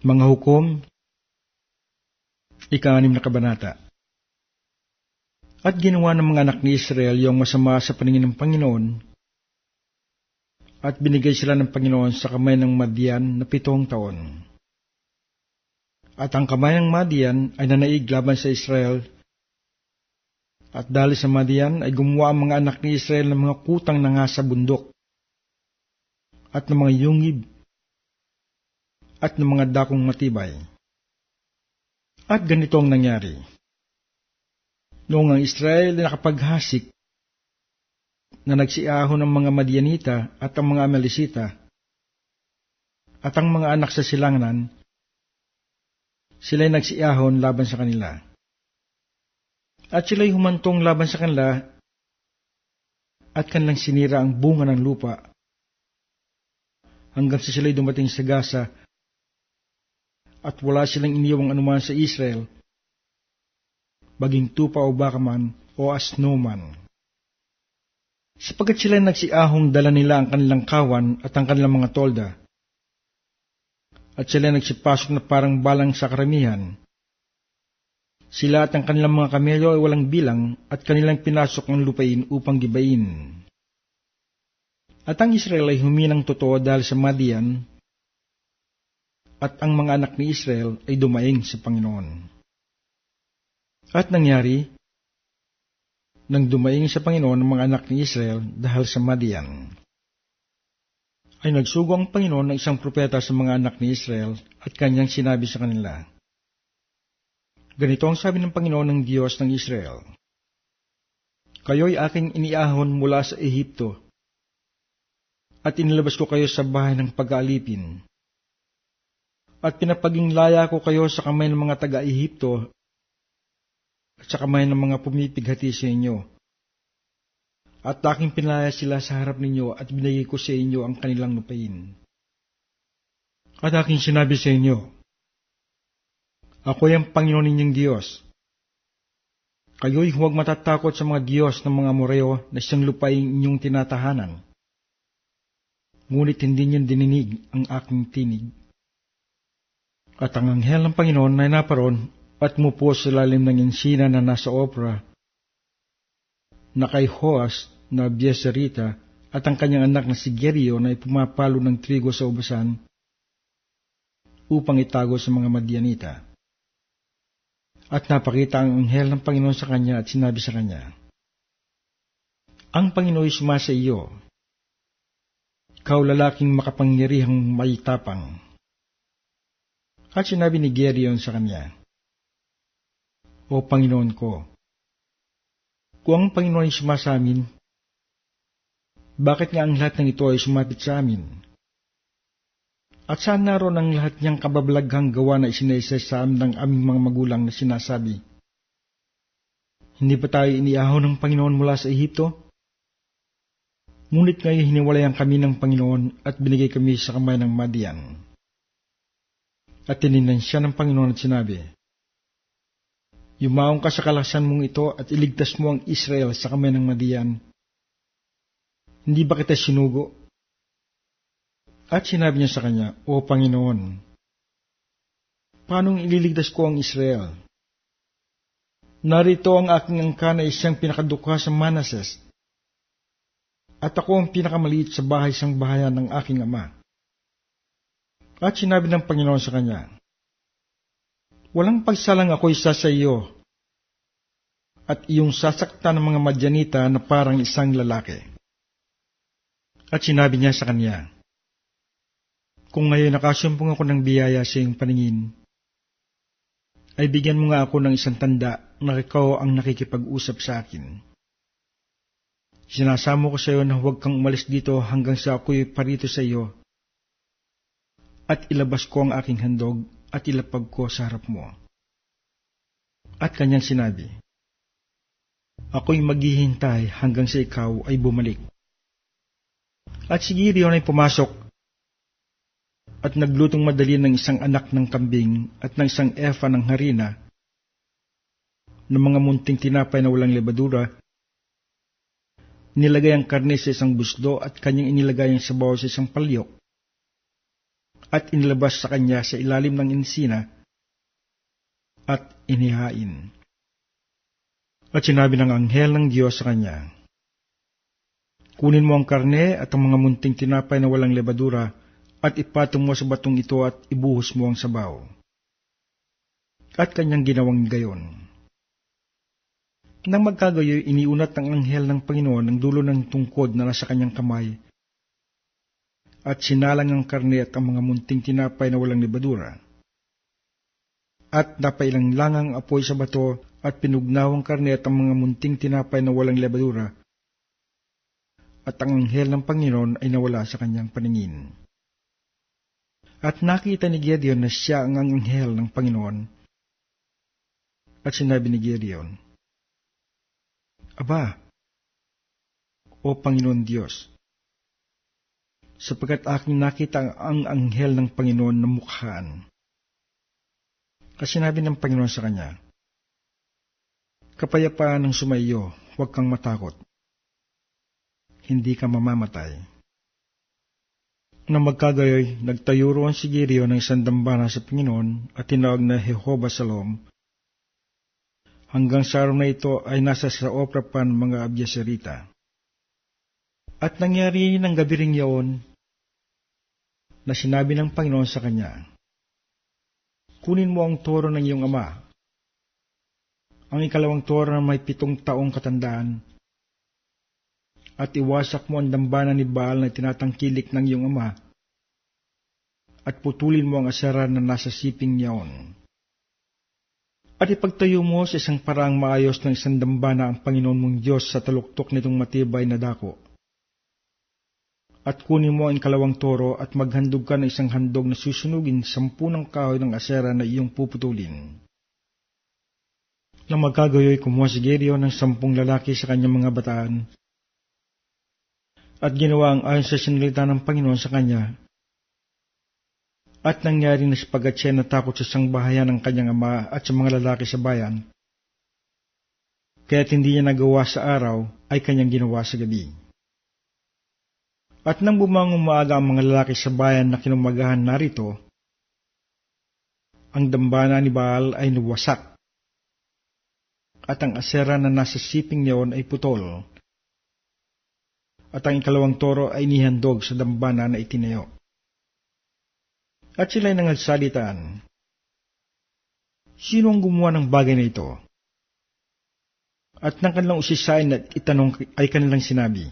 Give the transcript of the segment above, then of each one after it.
Mga hukom, ika-anim na kabanata. At ginawa ng mga anak ni Israel yung masama sa paningin ng Panginoon, at binigay sila ng Panginoon sa kamay ng Madian na pitong taon. At ang kamay ng Madian ay nanaig laban sa Israel, at dahil sa Madian ay gumawa ang mga anak ni Israel ng mga kutang na nga sa bundok, at ng mga yungib, at ng mga dakong matibay. At ganito ang nangyari. Noong ang Israel ay nakapaghasik na nagsiaho ng mga Madianita at ang mga Amelisita at ang mga anak sa silanganan, sila'y nagsiahon laban sa kanila. At sila'y humantong laban sa kanila at kanilang sinira ang bunga ng lupa hanggang sa sila'y dumating sa Gaza at wala silang iniwang anuman sa Israel, baging tupa o baka man o asno man. Sapagkat sila nagsiahong dala nila ang kanilang kawan at ang kanilang mga tolda, at sila nagsipasok na parang balang sa karamihan. Sila at ang kanilang mga kamelyo ay walang bilang at kanilang pinasok ang lupain upang gibain. At ang Israel ay huminang totoo dahil sa Madian at ang mga anak ni Israel ay dumaing sa Panginoon. At nangyari, nang dumaing sa Panginoon ang mga anak ni Israel dahil sa Madian, ay nagsugo ang Panginoon ng isang propeta sa mga anak ni Israel at kanyang sinabi sa kanila, Ganito ang sabi ng Panginoon ng Diyos ng Israel, Kayo'y aking iniahon mula sa Ehipto, at inilabas ko kayo sa bahay ng pag-aalipin at pinapaging laya ko kayo sa kamay ng mga taga-Ehipto at sa kamay ng mga pumipighati sa inyo. At aking pinalaya sila sa harap ninyo at binigay ko sa inyo ang kanilang lupain. At aking sinabi sa inyo, Ako ang Panginoon ninyong Diyos. Kayo'y huwag matatakot sa mga Diyos ng mga Moreo na siyang lupain inyong tinatahanan. Ngunit hindi niyo dininig ang aking tinig. At ang anghel ng Panginoon ay naparoon at mupo sa lalim ng insina na nasa opera na kay Hoas na Biesarita at ang kanyang anak na si Gerio na pumapalo ng trigo sa ubasan upang itago sa mga Madianita. At napakita ang anghel ng Panginoon sa kanya at sinabi sa kanya, Ang Panginoon ay sumasa iyo, ikaw lalaking makapangyarihang may tapang. At sinabi ni Gerion sa kanya, O Panginoon ko, kung ang Panginoon ay sumasamin, bakit nga ang lahat ng ito ay sumapit sa amin? At saan naroon ang lahat niyang kababalaghang gawa na isinaysay sa amin ng aming mga magulang na sinasabi? Hindi ba tayo iniahaw ng Panginoon mula sa Ehipto? Ngunit ngayon hiniwalayan kami ng Panginoon at binigay kami sa kamay ng Madian. At tininan siya ng Panginoon at sinabi, Yumaong ka sa kalasan mong ito at iligtas mo ang Israel sa kamay ng Madian. Hindi ba kita sinugo? At sinabi niya sa kanya, O Panginoon, paanong ililigtas ko ang Israel? Narito ang aking angka na isang pinakadukha sa Manases, at ako ang pinakamaliit sa bahay sang bahayan ng aking ama. At sinabi ng Panginoon sa kanya, Walang pagsalang ako isa sa iyo, at iyong sasaktan ng mga madyanita na parang isang lalaki. At sinabi niya sa kanya, Kung ngayon nakasumpong ako ng biyaya sa iyong paningin, ay bigyan mo nga ako ng isang tanda na ikaw ang nakikipag-usap sa akin. Sinasamo ko sa iyo na huwag kang umalis dito hanggang sa ako'y parito sa iyo at ilabas ko ang aking handog at ilapag ko sa harap mo. At kanyang sinabi, Ako'y maghihintay hanggang sa ikaw ay bumalik. At si Gideon ay pumasok at naglutong madali ng isang anak ng kambing at ng isang efa ng harina ng mga munting tinapay na walang lebadura, nilagay ang karne sa isang busdo at kanyang inilagay ang sabaw sa isang palyok at inilabas sa kanya sa ilalim ng insina at inihain. At sinabi ng anghel ng Diyos sa kanya, Kunin mo ang karne at ang mga munting tinapay na walang lebadura at ipatong mo sa batong ito at ibuhos mo ang sabaw. At kanyang ginawang gayon. Nang magkagayoy, iniunat ng anghel ng Panginoon ang dulo ng tungkod na nasa kanyang kamay at sinalang ang karne at ang mga munting tinapay na walang libadura. At napailang langang apoy sa bato at pinugnaw ang karne at ang mga munting tinapay na walang lebadura. At ang anghel ng Panginoon ay nawala sa kanyang paningin. At nakita ni Gideon na siya ang anghel ng Panginoon. At sinabi ni Gideon, Aba, O Panginoon Diyos, sapagkat aking nakita ang anghel ng Panginoon na mukhaan. Kasi sinabi ng Panginoon sa kanya, Kapayapaan ng sumaiyo, huwag kang matakot. Hindi ka mamamatay. Nang magkagayoy, nagtayo roon si Gideon ng isang dambana sa Panginoon at tinawag na Jehovah Salom. Hanggang sa araw na ito ay nasa sa opera pan mga Abyaserita. At nangyari ng gabi ring yaon na sinabi ng Panginoon sa kanya, Kunin mo ang toro ng iyong ama, ang ikalawang toro na may pitong taong katandaan, at iwasak mo ang dambana ni Baal na tinatangkilik ng iyong ama, at putulin mo ang asara na nasa siping niyaon. At ipagtayo mo sa isang paraang maayos ng isang dambana ang Panginoon mong Diyos sa taluktok nitong matibay na dako at kunin mo ang kalawang toro at maghandog ka ng isang handog na susunugin sampu ng kahoy ng asera na iyong puputulin. Nang magkagayoy, kumuha si Gideon ng sampung lalaki sa kanyang mga bataan at ginawa ang ayon sa sinalita ng Panginoon sa kanya. At nangyari na sapagat siya natakot sa sangbahayan ng kanyang ama at sa mga lalaki sa bayan. Kaya't hindi niya nagawa sa araw ay kanyang ginawa sa gabi. At nang bumangong maaga ang mga lalaki sa bayan na kinumagahan narito, ang dambana ni Baal ay nawasak. At ang asera na nasa siping niyon ay putol. At ang ikalawang toro ay nihandog sa dambana na itinayo. At sila'y nangagsalitaan. Sino ang gumawa ng bagay na ito? At nang kanilang usisain at itanong ay kanilang sinabi,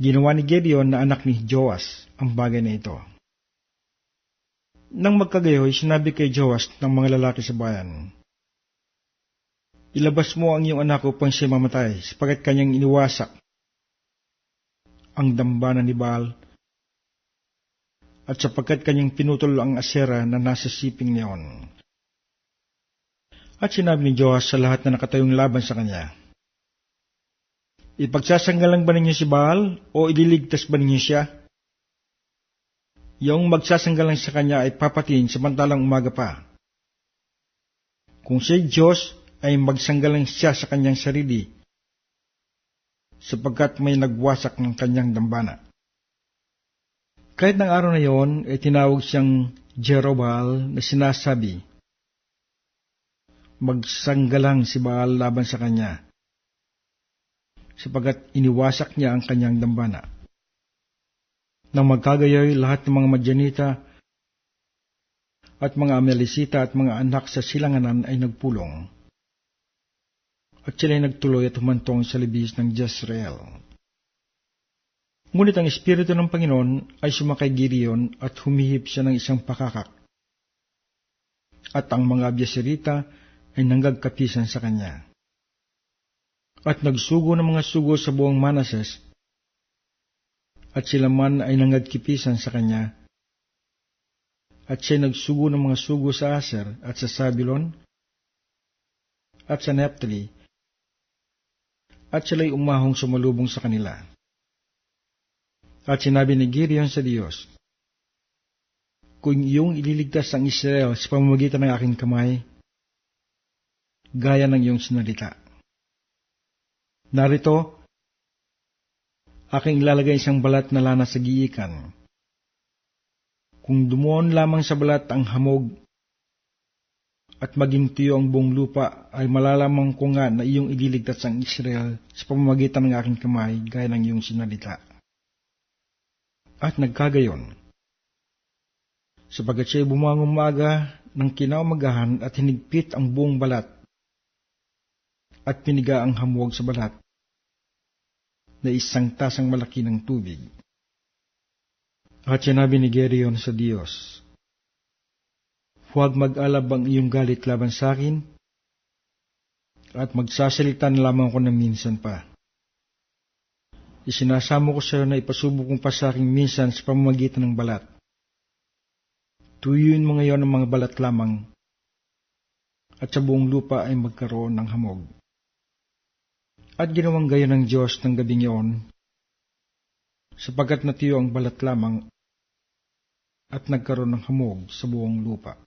Ginawa ni Gideon na anak ni Joas ang bagay na ito. Nang magkagayoy, sinabi kay Joas ng mga lalaki sa bayan, Ilabas mo ang iyong anak upang siya mamatay, sapagat kanyang iniwasak ang dambana ni Baal, at sapagkat kanyang pinutol ang asera na nasa siping niyon. At sinabi ni Joas sa lahat na nakatayong laban sa kanya, Ipagsasanggalang ba ninyo si Baal o ililigtas ba ninyo siya? Yung magsasanggalang sa kanya ay papatiin samantalang umaga pa. Kung siya Diyos ay magsanggalang siya sa kanyang sarili sapagkat may nagwasak ng kanyang dambana. Kahit ng araw na yon, ay tinawag siyang Jerobal na sinasabi, Magsanggalang si Baal laban sa kanya sapagat iniwasak niya ang kanyang dambana. Nang magkagayoy lahat ng mga Madyanita at mga Amelisita at mga anak sa silanganan ay nagpulong. At sila'y nagtuloy at humantong sa libis ng Jezreel. Ngunit ang Espiritu ng Panginoon ay sumakay Gideon at humihip siya ng isang pakakak. At ang mga Abyasirita ay nanggagkapisan sa kanya at nagsugo ng mga sugo sa buong Manases, at sila man ay nangadkipisan sa kanya. At siya nagsugo ng mga sugo sa Aser at sa Sabilon, at sa Neptali, at sila'y umahong sumalubong sa kanila. At sinabi ni Gideon sa Diyos, Kung iyong ililigtas ang Israel sa pamamagitan ng aking kamay, gaya ng iyong sinalita, Narito, aking ilalagay isang balat na lana sa giikan. Kung dumuon lamang sa balat ang hamog at maging tiyo ang buong lupa, ay malalamang ko nga na iyong ililigtas ang Israel sa pamamagitan ng aking kamay, gaya ng iyong sinalita. At nagkagayon, sapagat siya'y bumangong umaga ng kinaumagahan at hinigpit ang buong balat at piniga ang hamog sa balat na isang tasang malaki ng tubig. At sinabi ni Gerion sa Diyos, Huwag mag-alab ang iyong galit laban sa akin, at magsasalita na lamang ako ng minsan pa. Isinasamo ko sa iyo na ipasubo kong pa sa aking minsan sa pamamagitan ng balat. Tuyuin mo ngayon ang mga balat lamang, at sa buong lupa ay magkaroon ng hamog. At ginawang gayon ng Diyos ng gabing iyon, sapagkat natiyo ang balat lamang at nagkaroon ng hamog sa buong lupa.